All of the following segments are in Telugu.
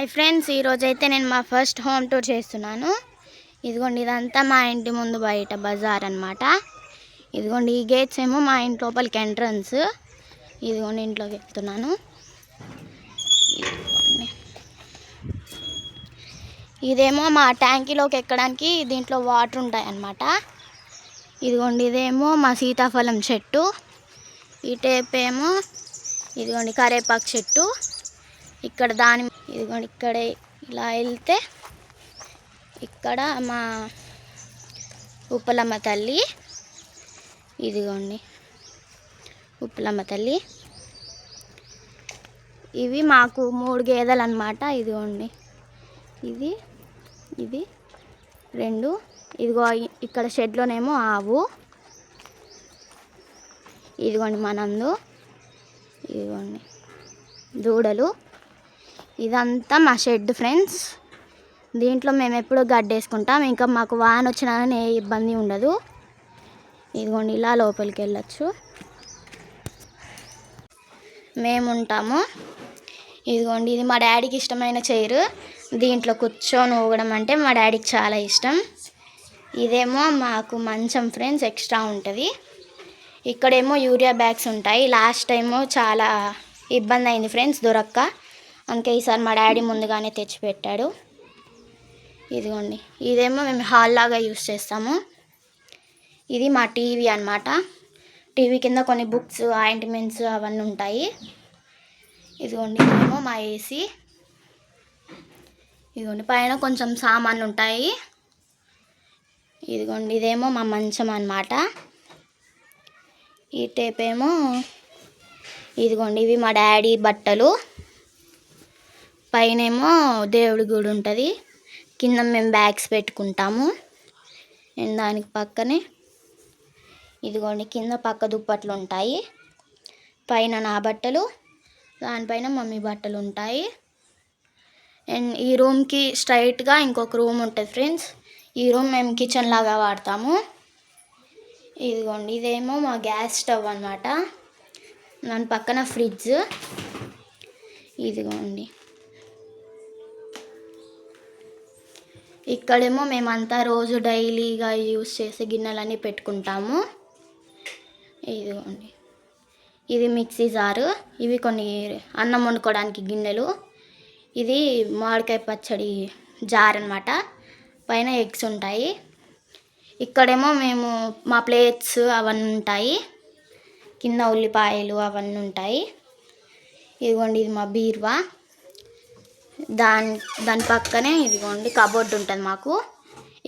హాయ్ ఫ్రెండ్స్ ఈరోజు అయితే నేను మా ఫస్ట్ హోమ్ టూర్ చేస్తున్నాను. ఇదిగోండి ఇదంతా మా ఇంటి ముందు బయట బజార్ అనమాట ఇదిగోండి ఈ గేట్స్ ఏమో మా ఇంటి లోపలికి ఎంట్రన్స్ ఇదిగోండి ఇంట్లోకి వెళ్తున్నాను. ఇదేమో మా ట్యాంకీలోకి ఎక్కడానికి దీంట్లో వాటర్ ఉంటాయన్నమాట ఇదిగోండి ఇదేమో మా సీతాఫలం చెట్టు. ఈ టేప్ ఏమో ఇదిగోండి కరేపాకు చెట్టు. ఇక్కడ దాని ఇదిగోండి ఇక్కడ ఇలా వెళ్తే ఇక్కడ మా ఉప్పలమ్మ తల్లి ఇదిగోండి ఉప్పలమ్మ తల్లి. ఇవి మాకు మూడు గేదెలు అనమాట ఇదిగోండి. ఇది ఇది రెండు. ఇదిగో ఇక్కడ షెడ్లోనేమో ఆవు. ఇదిగోండి మనందు ఇదిగోండి. దూడలు. ఇదంతా మా షెడ్ ఫ్రెండ్స్. దీంట్లో మేము ఎప్పుడూ గడ్డేసుకుంటాం. ఇంకా మాకు వాన వచ్చినా కానీ ఏ ఇబ్బంది ఉండదు. ఇదిగోండి ఇలా లోపలికి వెళ్ళచ్చు. మేము ఉంటాము. ఇదిగోండి ఇది మా డాడీకి ఇష్టమైన చైర్. దీంట్లో కూర్చొని ఊగడం అంటే మా డాడీకి చాలా ఇష్టం. ఇదేమో మాకు మంచం ఫ్రెండ్స్ ఎక్స్ట్రా ఉంటుంది. ఇక్కడేమో యూరియా బ్యాగ్స్ ఉంటాయి. లాస్ట్ టైము చాలా ఇబ్బంది అయింది ఫ్రెండ్స్ దొరక్క. అందుకే ఈసారి మా డాడీ ముందుగానే తెచ్చిపెట్టాడు. ఇదిగోండి ఇదేమో మేము హాల్ లాగా యూస్ చేస్తాము. ఇది మా టీవీ అన్నమాట. టీవీ కింద కొన్ని బుక్స్ ఆయింట్మెంట్స్ అవన్నీ ఉంటాయి. ఇదిగోండి ఇదేమో మా ఏసీ. ఇదిగోండి పైన కొంచెం సామాన్లు ఉంటాయి. ఇదిగోండి ఇదేమో మా మంచం అన్నమాట. ఈ టేప్ ఏమో ఇదిగోండి ఇవి మా డాడీ బట్టలు. పైనేమో దేవుడి గుడి ఉంటుంది. కింద మేము బ్యాగ్స్ పెట్టుకుంటాము. దానికి పక్కనే ఇదిగోండి కింద పక్క దుప్పట్లు ఉంటాయి. పైన నా బట్టలు దానిపైన మమ్మీ బట్టలు ఉంటాయి. అండ్ ఈ రూమ్కి స్ట్రైట్గా ఇంకొక రూమ్ ఉంటుంది ఫ్రెండ్స్ ఈ రూమ్ మేము కిచెన్ లాగా వాడతాము. ఇదిగోండి ఇదేమో మా గ్యాస్ స్టవ్ అనమాట దాని పక్కన ఫ్రిడ్జ్ ఇదిగోండి. ఇక్కడేమో మేమంతా రోజు డైలీగా యూస్ చేసే గిన్నెలన్నీ పెట్టుకుంటాము. ఇదిగోండి. ఇది మిక్సీ జారు. ఇవి కొన్ని అన్నం వండుకోవడానికి గిన్నెలు. ఇది మామిడికాయ పచ్చడి జార్ అనమాట పైన ఎగ్స్ ఉంటాయి. ఇక్కడేమో మేము మా ప్లేట్స్ అవన్నీ ఉంటాయి. కింద ఉల్లిపాయలు అవన్నీ ఉంటాయి. ఇదిగోండి ఇది మా బీరువా. దాని దాని పక్కనే ఇదిగోండి కబోర్డ్ ఉంటుంది మాకు.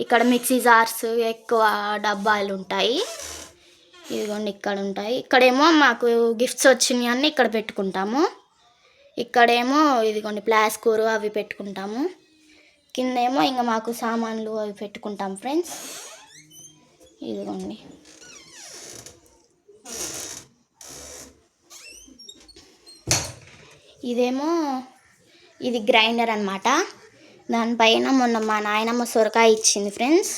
ఇక్కడ మిక్సీ జార్స్ ఎక్కువ డబ్బాలు ఉంటాయి ఇదిగోండి ఇక్కడ ఉంటాయి ఇక్కడేమో మాకు గిఫ్ట్స్ వచ్చినాయి అన్నీ ఇక్కడ పెట్టుకుంటాము. ఇక్కడేమో ఇదిగోండి ప్లాస్కూరు అవి పెట్టుకుంటాము. కిందేమో ఇంకా మాకు సామాన్లు అవి పెట్టుకుంటాం ఫ్రెండ్స్. ఇదిగోండి. ఇదేమో ఇది గ్రైండర్ అనమాట దానిపైన మొన్న మా నాయనమ్మ సొరకాయ ఇచ్చింది ఫ్రెండ్స్.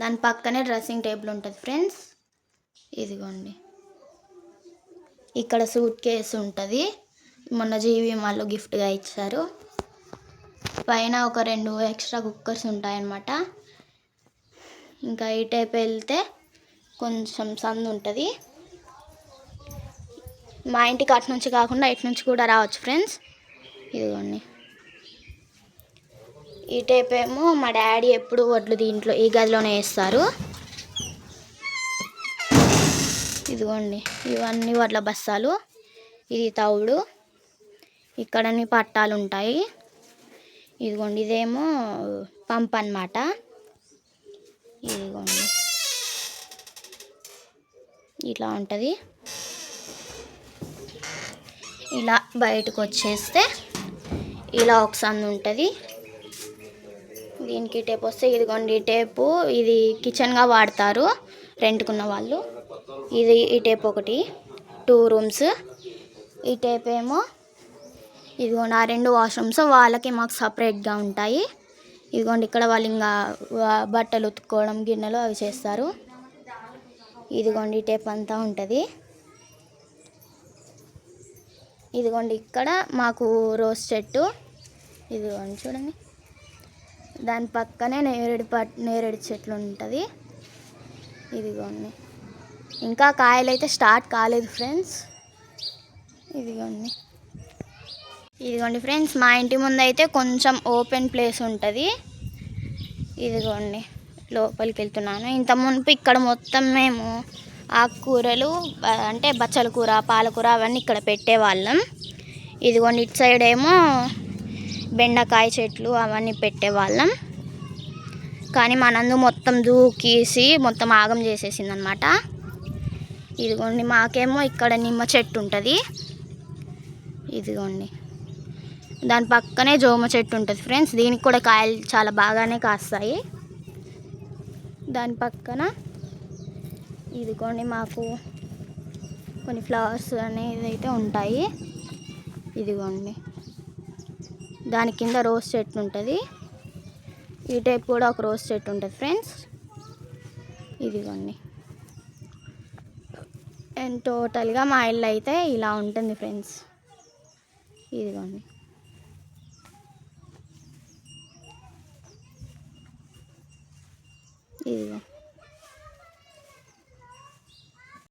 దాని పక్కనే డ్రెస్సింగ్ టేబుల్ ఉంటుంది ఫ్రెండ్స్. ఇదిగోండి. ఇక్కడ సూట్ కేసు ఉంటుంది. మొన్న జీవి వాళ్ళు గిఫ్ట్గా ఇచ్చారు. పైన ఒక రెండు ఎక్స్ట్రా కుక్కర్స్ ఉంటాయన్నమాట. ఇంకా ఈ టైప్ వెళ్తే కొంచెం సందు ఉంటుంది మా ఇంటికి అటు నుంచి కాకుండా ఇటు నుంచి కూడా రావచ్చు ఫ్రెండ్స్. ఇదిగోండి. ఈ టైప్ ఏమో మా డాడీ ఎప్పుడు వడ్లు దీంట్లో ఈ గదిలోనే వేస్తారు. ఇదిగోండి ఇవన్నీ వడ్ల బస్తాలు. ఇది తవుడు ఇక్కడని పట్టాలు ఉంటాయి. ఇదిగోండి ఇదేమో పంప్ అన్నమాట. ఇదిగోండి. ఇట్లా ఉంటుంది. ఇలా బయటకు వచ్చేస్తే ఇలా ఒక సందు ఉంటుంది. దీనికి టేప్ వస్తే ఇదిగోండి టేపు ఇది కిచెన్గా వాడతారు రెంట్కున్న వాళ్ళు. ఇది ఈ టేప్ ఒకటి టూ రూమ్స్. ఈ టేప్ ఏమో ఇదిగోండి ఆ రెండు వాష్రూమ్స్ వాళ్ళకి మాకు సపరేట్గా ఉంటాయి. ఇదిగోండి ఇక్కడ వాళ్ళు ఇంకా బట్టలు ఉతుక్కోవడం గిన్నెలు అవి చేస్తారు. ఇదిగోండి ఈ టేప్ అంతా ఉంటుంది. ఇదిగోండి ఇక్కడ మాకు రోజ్ చెట్టు. ఇదిగోండి చూడండి. దాని పక్కనే నేరేడు పట్ నేరేడు చెట్లు ఉంటుంది. ఇదిగోండి. ఇంకా కాయలు అయితే స్టార్ట్ కాలేదు ఫ్రెండ్స్. ఇదిగోండి. ఇదిగోండి ఫ్రెండ్స్ మా ఇంటి ముందు అయితే కొంచెం ఓపెన్ ప్లేస్ ఉంటుంది. ఇదిగోండి లోపలికి వెళ్తున్నాను ఇంత మునుపు ఇక్కడ మొత్తం మేము ఆకుకూరలు అంటే బచ్చల కూర పాలకూర అవన్నీ ఇక్కడ పెట్టేవాళ్ళం. ఇదిగోండి ఇటు సైడ్ ఏమో బెండకాయ చెట్లు అవన్నీ పెట్టేవాళ్ళం. కానీ మా నందు మొత్తం దూకేసి మొత్తం ఆగం చేసేసింది అనమాట ఇదిగోండి మాకేమో ఇక్కడ నిమ్మ చెట్టు ఉంటుంది. ఇదిగోండి. దాని పక్కనే జోమ చెట్టు ఉంటుంది ఫ్రెండ్స్. దీనికి కూడా కాయలు చాలా బాగానే కాస్తాయి. దాని పక్కన ఇదిగోండి మాకు కొన్ని ఫ్లవర్స్ అనేవి అయితే ఉంటాయి. ఇదిగోండి. దాని కింద రోజ్ చెట్టు ఉంటుంది. ఈ టైప్ కూడా ఒక రోజ్ చెట్టు ఉంటుంది ఫ్రెండ్స్. ఇదిగోండి. అండ్ టోటల్గా మా ఇల్లు అయితే ఇలా ఉంటుంది ఫ్రెండ్స్. ఇదిగోండి. ఇదిగో